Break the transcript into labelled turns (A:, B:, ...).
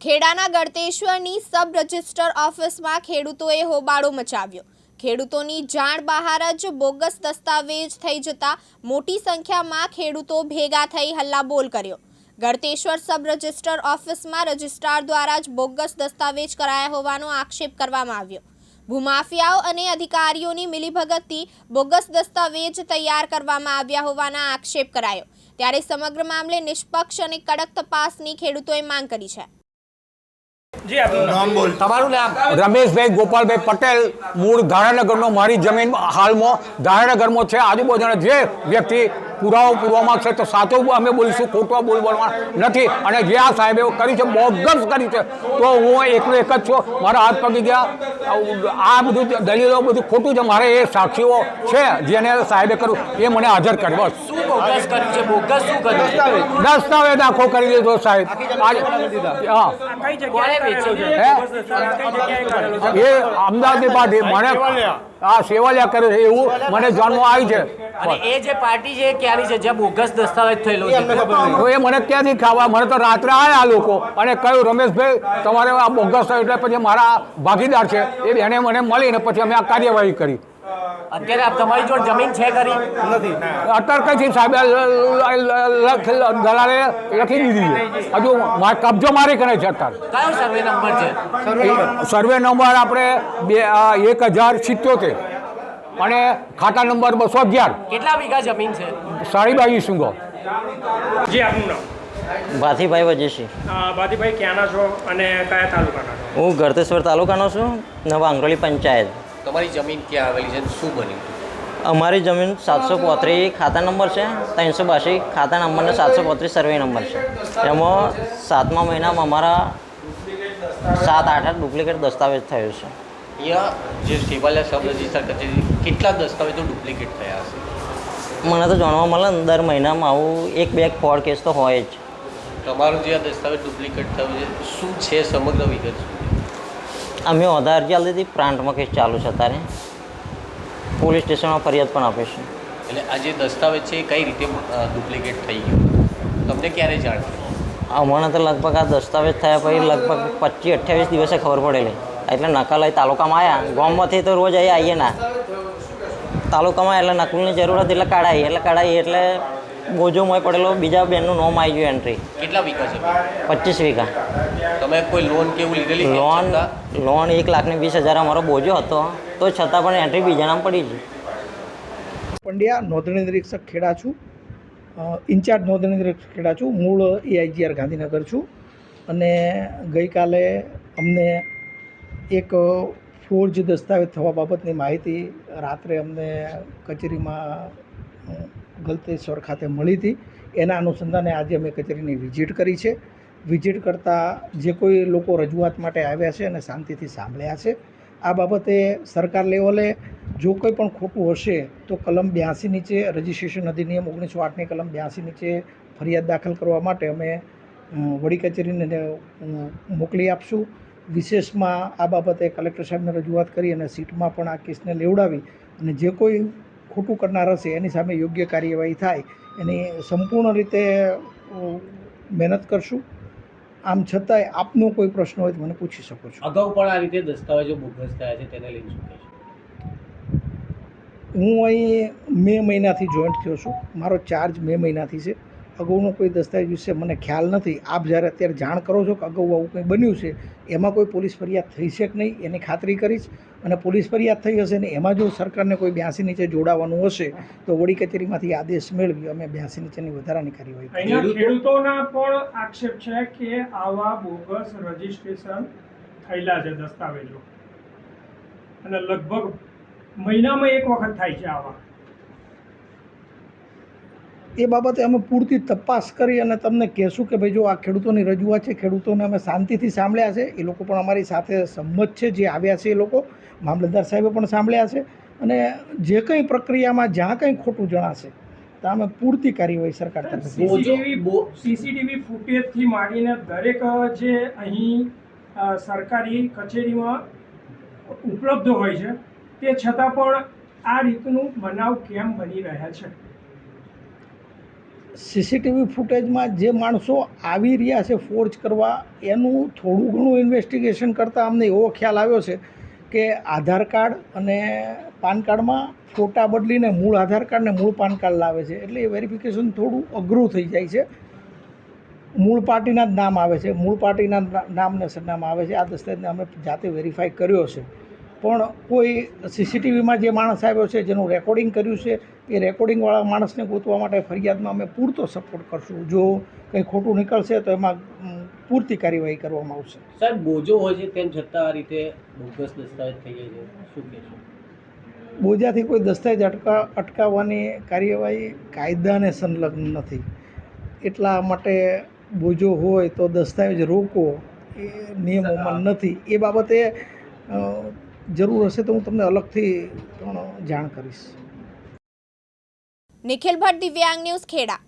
A: ખેડાના ગળતેશ્વરની સબ register ઓફિસમાં ખેડૂતોએ હોબાળો મચાવ્યો. ખેડૂતોની જાણ બહાર જ બોગસ દસ્તાવેજ થઈ જતા મોટી સંખ્યામાં ખેડૂતો ભેગા થઈ હલ્લાબોલ કર્યો. ગળતેશ્વર સબ રજિસ્ટર ઓફિસમાં રજિસ્ટ્રાર દ્વારા જ બોગસ દસ્તાવેજ કરાયા હોવાનો આક્ષેપ કરવામાં આવ્યો. ભૂમાફિયાઓ અને અધિકારીઓની મિલીભગતથી બોગસ દસ્તાવેજ તૈયાર કરવામાં આવ્યા હોવાના આક્ષેપ કરાયો. ત્યારે સમગ્ર મામલે નિષ્પક્ષ અને કડક તપાસની ખેડૂતોએ માંગ કરી છે
B: જી આપનું નામ
C: નામ બોલ
D: તમારું નામ? રમેશભાઈ ગોપાલભાઈ પટેલ મૂળ ધારાનગરનો મારી જમીન હાલમાં. ધારાનગરમાં છે આજુબાજુના જે વ્યક્તિ પુરાવો પૂરવામાં છે તો સાચું અમે બોલીશું ખોટો બોલવામાં નથી. અને જે આ સાહેબે કર્યું છે બોગસ કર્યું છે તો હું એકલો એક જ છું. મારા હાથ પગી ગયા. આ બધું દલીલો બધું ખોટું છે મારે એ સાક્ષીઓ છે જેને સાહેબે કર્યું એ મને હાજર કરી બસ.
E: શું બોગસ કર્યું છે? બોગસ શું કર્યું છે?
D: દસ્તાવેજ આખો કરી દીધો સાહેબ. હા? એ અમદાવાદની પાર્ટી મને આ સેવાલિયા કરે છે એવું મને જાણવા આવી છે.
E: અને એ જે પાર્ટી છે ક્યાંની છે? જે બોગસ દસ્તાવેજ થયેલો છે.
D: તો એ મને ક્યાંથી ખાવા? મને તો રાત્રે આવ્યા આ લોકો. અને કહ્યું રમેશભાઈ તમારે આ બોગસ થયું એટલે પછી મારા ભાગીદાર છે. એ એને મને મળીને પછી અમે આ કાર્યવાહી કરી.
E: અત્યારે આપ તમારી જોડે જમીન છે ખરી?
D: અત્યારે કઈથી સાહેબ દલાલે લખી દીધી છે હજુ મા- કબજો મારી કરે છે અત્યારે.
E: કયો સર્વે નંબર છે?
D: સર્વે નંબર આપણે બે એક હજાર સિત્યોતેર. અને ખાતા નંબર બસો અગિયાર.
E: કેટલા વીઘા જમીન છે?
D: સાડી બાવીસ સુંગો.
B: જી આપનું નામ?
F: ભાથીભાઈ વજેશી.
B: ભાથીભાઈ ક્યાંના છો અને કયા તાલુકાના
F: હું ગળતેશ્વર તાલુકાનો છું નવા આંગરોલી પંચાયત.
E: તમારી જમીન ક્યાં આવેલી છે? શું બન્યું
F: અમારી જમીન સાતસો પોત્રીસ ખાતા નંબર છે ત્રણસો બાસી ખાતા નંબર ને સાતસો પોત્રીસ સર્વે નંબર છે. એમાં સાતમા મહિનામાં અમારા સાત આઠ આઠ ડુપ્લિકેટ દસ્તાવેજ થયો છે.
E: અહીંયા જે સેવાલિયા સબ રજિસ્ટર કચેરી કેટલા દસ્તાવેજો ડુપ્લિકેટ થયા હશે?
F: મને તો જાણવા મળે ને દર મહિનામાં આવું એક બે ફોડ કેસ તો હોય જ.
E: તમારું જે આ દસ્તાવેજ ડુપ્લિકેટ થયું છે શું છે સમગ્ર વિગત?
F: અમે વધારે અરજી આપી દીધી પ્રાંતમાં કેસ ચાલુ છે અત્યારે. પોલીસ સ્ટેશનમાં ફરિયાદ પણ આપીશું
E: એટલે આ જે દસ્તાવેજ છે એ કઈ રીતે ડુપ્લિકેટ થઈ ગયું? તમને ક્યારે જાણ
F: હમણાં તો લગભગ આ દસ્તાવેજ થયા પછી લગભગ પચીસ અઠ્યાવીસ દિવસે ખબર પડેલી. એટલે નકલ તાલુકામાં આવ્યા ગામમાંથી તો રોજ અહીં આવીએ ના. તાલુકામાં એટલે નકલની જરૂર હતી એટલે કાઢાઈ એટલે કાઢાઈ એટલે બોજોમાં પડેલો બીજા બેનનું નામ આવી ગયું એન્ટ્રી
E: કેટલા વીઘા છે?
F: પચીસ વીઘા.
E: તમે કોઈ લોન કેવું લીધેલી
F: લોન લોન એક લાખને વીસ હજાર અમારો બોજો હતો. તો છતાં પણ એન્ટ્રી બીજા નામ પડી છે
G: પંડ્યા નોંધણી નિરીક્ષક ખેડા છું. ઇન્ચાર્જ નોંધણી નિરીક્ષક ખેડા છું. મૂળ એઆઈજીઆર ગાંધીનગર છું. અને ગઈકાલે અમને એક ફોર્જ દસ્તાવેજ થવા બાબતની માહિતી રાત્રે અમને કચેરીમાં ગલતેશ્વર ખાતે મળી હતી. એના અનુસંધાને આજે અમે કચેરીની વિઝિટ કરી છે. વિઝિટ કરતાં જે કોઈ લોકો રજૂઆત માટે આવ્યા છે અને શાંતિથી સાંભળ્યા છે. આ બાબતે સરકાર લેવલે જો કંઈ પણ ખોટું હશે તો કલમ બ્યાસી નીચે રજિસ્ટ્રેશન અધિનિયમ ઓગણીસો આઠની કલમ બ્યાસી નીચે ફરિયાદ દાખલ કરવા માટે અમે વડી કચેરીને મોકલી આપશું. વિશેષમાં આ બાબતે કલેક્ટર સાહેબને રજૂઆત કરી અને સીટમાં પણ આ કેસને લેવડાવી અને જે કોઈ ખોટું કરનાર હશે એની સામે યોગ્ય કાર્યવાહી થાય એની સંપૂર્ણ રીતે મહેનત કરશું. આમ છતાંય આપનો કોઈ પ્રશ્ન હોય તો મને પૂછી શકો છો.
E: અગાઉ પણ આ રીતે દસ્તાવેજો બોગસ થયા છે તેને લઈને શું
G: હું અહીં મે મહિનાથી જોઈન્ટ થયો છું. મારો ચાર્જ મે મહિનાથી છે. અગાઉનો કોઈ દસ્તાવેજ વિશે મને ખ્યાલ નથી. આપ જ્યારે અત્યારે જાણ કરો છો કે અગાઉ આવું કંઈ બન્યું છે, એમાં કોઈ પોલીસ ફરિયાદ થઈ છે કે નહીં, એની ખાતરી કરીશ. અને પોલીસ ફરિયાદ થઈ હશે ને એમાં જો સરકારને કોઈ બ્યાસી નીચે જોડાવાનું હશે, તો વડી કચેરીમાંથી આદેશ મેળવી અમે બ્યાસી નીચેની વધારાની કાર્યવાહી
B: ખેડૂતોના પણ આક્ષેપ છે કે આવા બોગસ રજીસ્ટ્રેશન થયેલા છે દસ્તાવેજો. અને લગભગ મહિનામાં એક વખત થાય છે આવા.
G: એ બાબતે અમે પૂરતી તપાસ કરી અને તમને કહેશું કે ભાઈ જો આ ખેડૂતોની રજૂઆત છે ખેડૂતોને અમે શાંતિથી સાંભળ્યા છે. એ લોકો પણ અમારી સાથે સંમત છે જે આવ્યા છે એ લોકો. મામલતદાર સાહેબે પણ સાંભળ્યા છે અને જે કંઈ પ્રક્રિયામાં જ્યાં કંઈ ખોટું જણાશે ત્યાં અમે પૂરતી કાર્યવાહી સરકાર તરફથી
B: સીસીટીવી સીસીટીવી ફૂટેજથી માંડીને દરેક જે અહીં સરકારી કચેરીમાં ઉપલબ્ધ હોય છે તે છતાં પણ આ રીતનું બનાવ કેમ બની રહ્યા છે?
G: સીસીટીવી ફૂટેજમાં જે માણસો આવી રહ્યા છે ફોર્જ કરવા, એનું થોડું ઘણું ઇન્વેસ્ટિગેશન કરતાં અમને એવો ખ્યાલ આવ્યો છે કે આધાર કાર્ડ અને પાન કાર્ડમાં ફોટા બદલીને મૂળ આધાર કાર્ડને મૂળ પાન કાર્ડ લાવે છે. એટલે એ વેરિફિકેશન થોડું અઘરું થઈ જાય છે. મૂળ પાર્ટીના જ નામ આવે છે. મૂળ પાર્ટીના નામને સરનામા આવે છે. આ દસ્તાવેજને અમે જાતે વેરીફાઈ કર્યો છે. પણ કોઈ સીસીટીવીમાં જે માણસ આવ્યો છે જેનું રેકોર્ડિંગ કર્યું છે એ રેકોર્ડિંગવાળા માણસને ગોતવા માટે ફરિયાદમાં અમે પૂરતો સપોર્ટ કરશું. જો કંઈ ખોટું નીકળશે તો એમાં પૂરતી કાર્યવાહી કરવામાં આવશે.
C: સાહેબ બોજો હોય છે તેમ છતાં આ રીતે બોગસ દસ્તાવેજ થઈ જાય છે. શું કહેશો?
G: બોજાથી કોઈ દસ્તાવેજ અટકા અટકાવવાની કાર્યવાહી કાયદાને સંલગ્ન નથી. એટલા માટે બોજો હોય તો દસ્તાવેજ રોકો એ નિયમોમાં નથી. એ બાબતે જરૂર હશે તો હું તમને અલગથી પણ જાણ કરીશ.
A: નિખિલ ભટ્ટ દિવ્યાંગ ન્યૂઝ ખેડા.